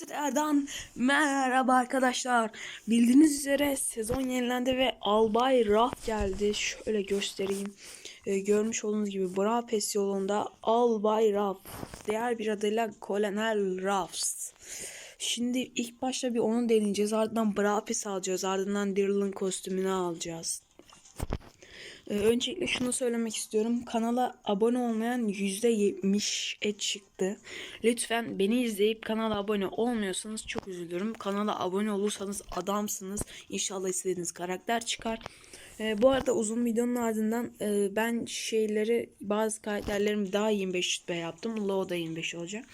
Tekrardan merhaba arkadaşlar. Bildiğiniz üzere sezon yenilendi ve Albay Raf geldi. Şöyle göstereyim. Ee, görmüş olduğunuz gibi Brapes yolunda Albay Raf. Diğer bir adıyla Colonel Ruffs. Şimdi ilk başta bir onu deneyeceğiz. Ardından Brapes alacağız. Ardından Daryl'ın kostümünü alacağız. Ee, öncelikle şunu söylemek istiyorum. Kanala abone olmayan %70 et çıktı. Lütfen beni izleyip kanala abone olmuyorsanız çok üzülürüm. Kanala abone olursanız adamsınız. İnşallah istediğiniz karakter çıkar. Ee, bu arada uzun videonun ardından e, ben şeyleri bazı karakterlerimi daha 25 rütbe yaptım. Low da 25 olacak.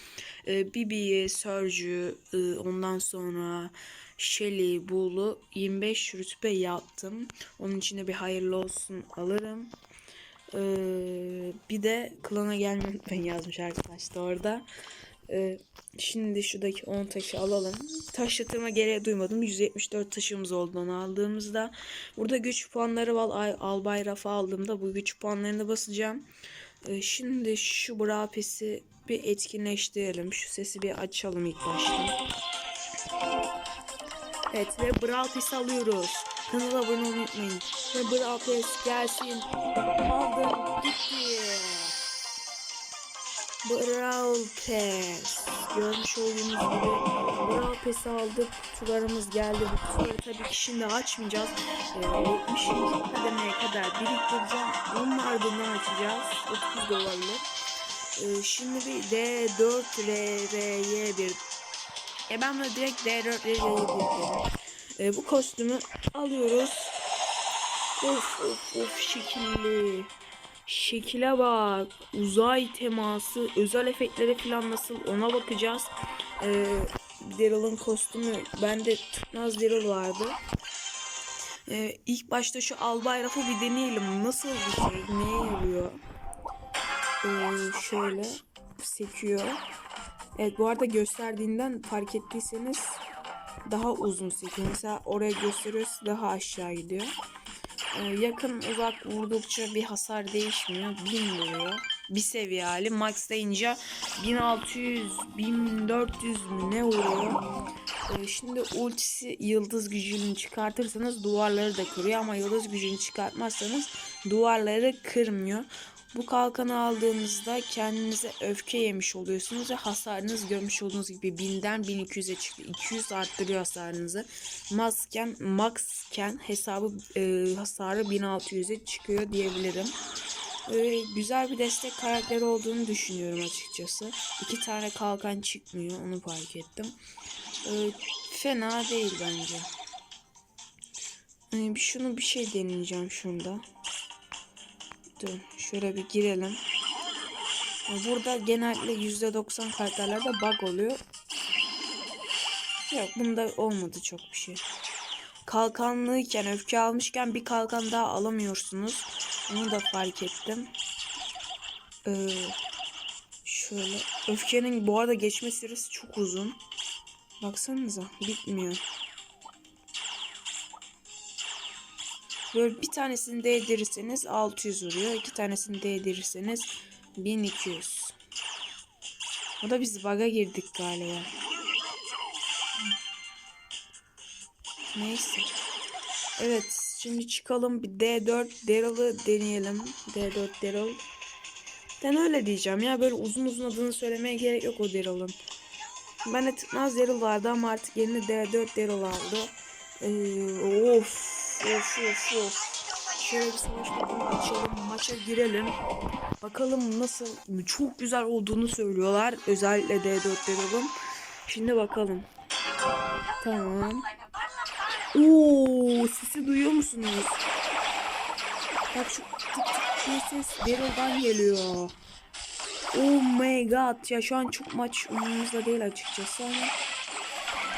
Ee, Bibi'yi, Surge'ü, e, ondan sonra Shelly, Bull'u 25 rütbe yaptım. Onun için de bir hayırlı olsun alırım. Ee, bir de klana gelmeyi unutmayın yazmış arkadaşlar orada. Ee, şimdi şuradaki 10 taşı alalım. Taş yatırma gereği duymadım. 174 taşımız oldu onu aldığımızda. Burada güç puanları var. Ay- Albay Rafa aldığımda bu güç puanlarını basacağım. Ee, şimdi şu Brapes'i bir etkinleştirelim. Şu sesi bir açalım ilk başta. Evet ve Brapes alıyoruz. Kanala abone olmayı unutmayın. Ve Brapes gelsin. Aldım gitti. Brapes. Görmüş olduğunuz gibi Brapes aldık. Kutularımız geldi. Bu kutuları tabii ki şimdi açmayacağız. Ee, 70. kademeye kadar biriktireceğim. Onun ardından açacağız. 30 da. Ee, şimdi bir D4 RRY1 e ben böyle direkt D4 RRY1 e, bu kostümü alıyoruz. Of of of şekilli. Şekile bak. Uzay teması, özel efektleri falan nasıl ona bakacağız. Ee, Daryl'ın kostümü bende tutmaz Daryl vardı. Ee, ilk başta şu albay rafı bir deneyelim. Nasıl bir şey? Neye yarıyor? Ee, şöyle sekiyor. Evet bu arada gösterdiğinden fark ettiyseniz daha uzun sekiyor. Mesela oraya gösteriyorsa daha aşağı gidiyor. Ee, yakın uzak vurdukça bir hasar değişmiyor. 1000 vuruyor. Bir seviye hali. Maxlayınca 1600 1400 mü ne vuruyor. Ee, şimdi ultisi yıldız gücünü çıkartırsanız duvarları da kırıyor ama yıldız gücünü çıkartmazsanız duvarları kırmıyor. Bu kalkanı aldığınızda kendinize öfke yemiş oluyorsunuz ve hasarınız görmüş olduğunuz gibi 1000'den 1200'e çıktı. 200 arttırıyor hasarınızı. Maxken, maxken hesabı e, hasarı 1600'e çıkıyor diyebilirim. Güzel bir destek karakteri olduğunu düşünüyorum açıkçası. İki tane kalkan çıkmıyor onu fark ettim. E, fena değil bence. E, bir şunu bir şey deneyeceğim şunda. Dur şöyle bir girelim. Burada genellikle %90 karakterlerde bug oluyor. Yok bunda olmadı çok bir şey. Kalkanlıyken öfke almışken bir kalkan daha alamıyorsunuz. Onu da fark ettim. Ee, şöyle öfkenin bu arada geçme süresi çok uzun. Baksanıza bitmiyor. Böyle bir tanesini değdirirseniz 600 vuruyor. iki tanesini değdirirseniz 1200. O da biz bug'a girdik galiba. Neyse. Evet şimdi çıkalım bir D4 Daryl'ı deneyelim. D4 Daryl. Ben öyle diyeceğim ya böyle uzun uzun adını söylemeye gerek yok o Daryl'ın. Ben de tıkmaz Daryl vardı ama artık yeni D4 Daryl aldı. Ee, of Of of of. Şöyle bir savaş açalım. Maça girelim. Bakalım nasıl çok güzel olduğunu söylüyorlar. Özellikle D4 Daryl'ın. Şimdi bakalım. Tamam. Oo, sesi duyuyor musunuz? Bak şu tık tık diye ses Daryl'dan geliyor. Oh my god. Ya şu an çok maç umurumuzda değil açıkçası ama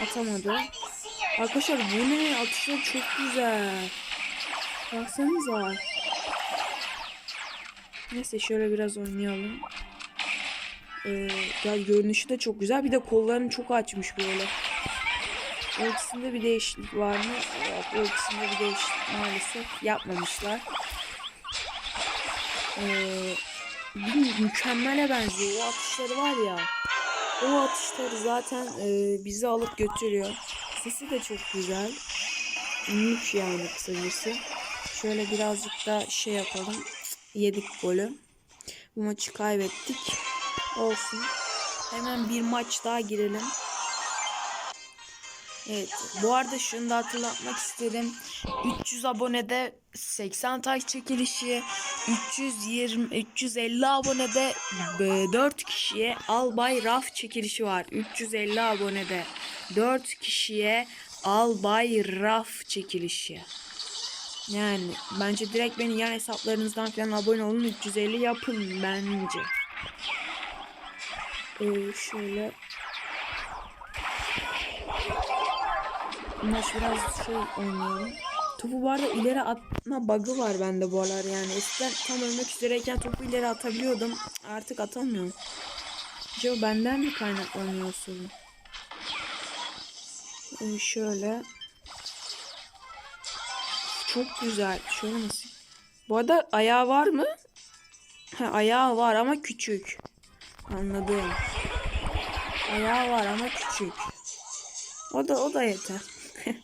atamadı. Arkadaşlar bu ne? Atışlar çok güzel. Baksanıza. Neyse şöyle biraz oynayalım. Ee, ya görünüşü de çok güzel. Bir de kollarını çok açmış böyle. Ultisinde bir değişiklik var mı? Evet, ultisinde bir değişiklik maalesef yapmamışlar. Ee, mükemmele benziyor. O atışları var ya. O atışları zaten e, bizi alıp götürüyor. Sesi de çok güzel. Ünlük yani kısacası. Şöyle birazcık da şey yapalım. Yedik golü. Bu maçı kaybettik. Olsun. Hemen bir maç daha girelim. Evet. Bu arada şunu da hatırlatmak isterim. 300 abonede 80 taş çekilişi, 320 350 abonede 4 kişiye Albay Raf çekilişi var. 350 abonede 4 kişiye Albay Raf çekilişi. Yani bence direkt beni yan hesaplarınızdan falan abone olun 350 yapın bence. Ee, şöyle maç biraz şey oynuyorum. Topu bu arada ileri atma bug'ı var bende bu aralar yani. Eskiden tam ölmek üzereyken topu ileri atabiliyordum. Artık atamıyorum. Acaba benden mi kaynaklanıyor sorun? Ee, şöyle. Çok güzel. Şöyle nasıl? Bu arada ayağı var mı? Ha, ayağı var ama küçük. Anladım. Ayağı var ama küçük. O da o da yeter.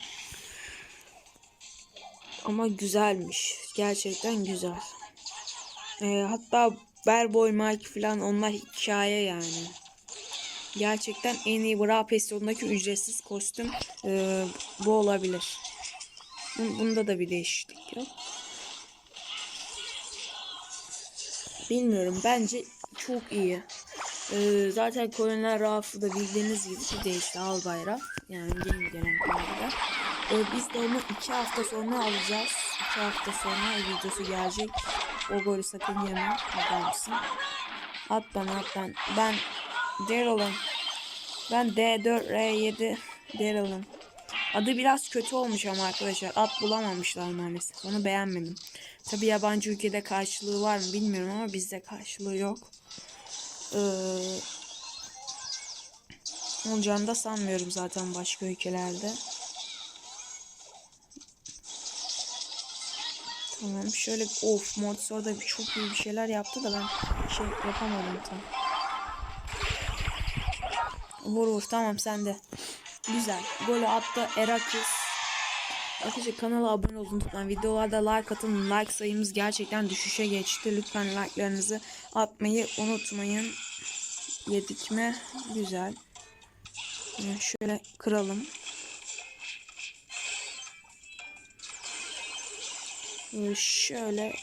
Ama güzelmiş. Gerçekten güzel. Ee, hatta Berboy Mike falan onlar hikaye yani. Gerçekten en iyi Bra Peston'daki ücretsiz kostüm e, bu olabilir. Bun- Bunda da bir değişiklik yok. Bilmiyorum. Bence çok iyi. Ee, zaten Kolonel Raaf'ı da bildiğiniz gibi değişti Albay Raaf. Yani yeni gelen kolonelden. Ee, biz de onu iki hafta sonra alacağız. İki hafta sonra videosu gelecek. O golü sakın yeme. Adamsın. At at ben. Ben Daryl'ım. Ben D4R7 Daryl'ım. Adı biraz kötü olmuş ama arkadaşlar. At bulamamışlar maalesef. Onu beğenmedim. Tabi yabancı ülkede karşılığı var mı bilmiyorum ama bizde karşılığı yok. Ee, olacağını da sanmıyorum zaten başka ülkelerde. Tamam şöyle of Mortis orada çok iyi bir şeyler yaptı da ben şey yapamadım tam. Vur vur tamam sende. Güzel. Golü attı Erakis. Arkadaşlar kanala abone olun lütfen. Videolarda like atın. Like sayımız gerçekten düşüşe geçti. Lütfen like'larınızı atmayı unutmayın. Yedik mi? Güzel. Ee, Şöyle kıralım. Ee, Şöyle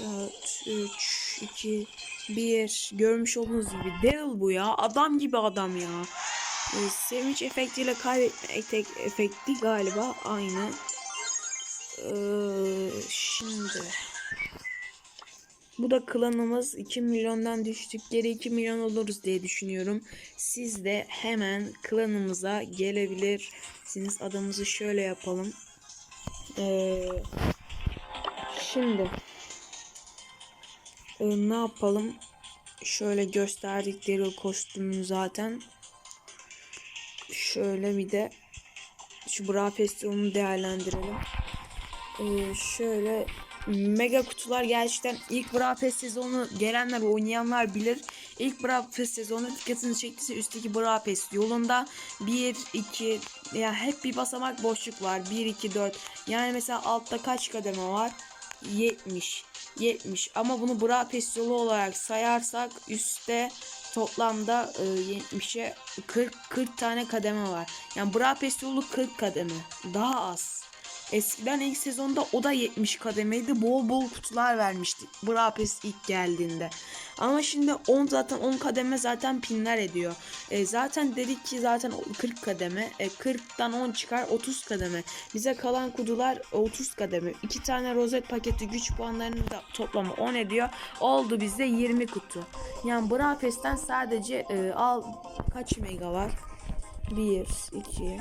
4, 3, 2, 1 Görmüş olduğunuz gibi Daryl bu ya. Adam gibi adam ya. Ee, sevinç efektiyle kaybetme etek efekti galiba aynı. Ee, şimdi bu da klanımız 2 milyondan düştük geri 2 milyon oluruz diye düşünüyorum. Siz de hemen klanımıza gelebilirsiniz. Adımızı şöyle yapalım. Ee, şimdi ee, ne yapalım? Şöyle gösterdik Daryl kostümünü zaten. Şöyle bir de şu bra festivalını değerlendirelim. Ee, şöyle mega kutular gerçekten ilk Bra Pass sezonu gelenler oynayanlar bilir. İlk Bra Pass sezonu dikkatini çektiyse üstteki Bra Pass yolunda 1 2 ya hep bir basamak boşluk var. 1 2 4. Yani mesela altta kaç kademe var? 70. 70 ama bunu Bra Pass yolu olarak sayarsak üstte toplamda e, 70'e 40 40 tane kademe var. Yani Bra Pass yolu 40 kademe. Daha az. Eskiden ilk sezonda o da 70 kademeydi. Bol bol kutular vermişti. Brapes ilk geldiğinde. Ama şimdi 10 zaten 10 kademe zaten pinler ediyor. E, zaten dedik ki zaten 40 kademe. E, 40'tan 10 çıkar 30 kademe. Bize kalan kutular 30 kademe. 2 tane rozet paketi güç puanlarının da toplamı 10 ediyor. Oldu bizde 20 kutu. Yani Brapes'ten sadece e, al kaç mega var? 1 2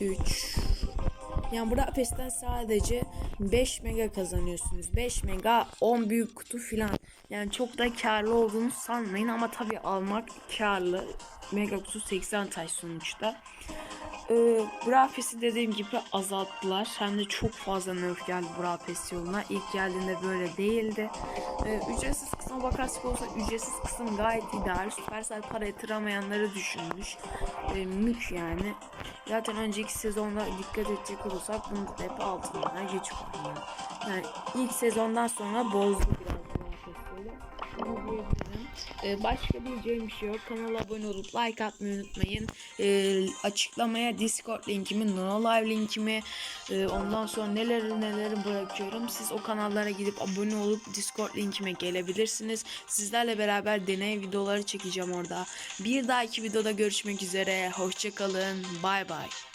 3 yani burada Apes'ten sadece 5 mega kazanıyorsunuz. 5 mega 10 büyük kutu filan. Yani çok da karlı olduğunu sanmayın ama tabi almak karlı. Mega kutu 80 taş sonuçta. Ee, Brapes'i dediğim gibi azalttılar. Hem de çok fazla nerf geldi Brapes yoluna. İlk geldiğinde böyle değildi. Ee, ücretsiz Aslına bakarsak olsa ücretsiz kısım gayet ideal. Supercell para yatıramayanları düşünmüş. E, mük yani. Zaten önceki sezonda dikkat edecek olursak bunu da hep altınlar geç kullanıyor. Yani ilk sezondan sonra bozdu Ee, başka diyeceğim bir şey yok. Kanala abone olup like atmayı unutmayın. Ee, açıklamaya Discord linkimi, Nonolive linkimi, e, ondan sonra neleri neleri bırakıyorum. Siz o kanallara gidip abone olup Discord linkime gelebilirsiniz. Sizlerle beraber deney videoları çekeceğim orada. Bir dahaki videoda görüşmek üzere. Hoşçakalın. Bay bay.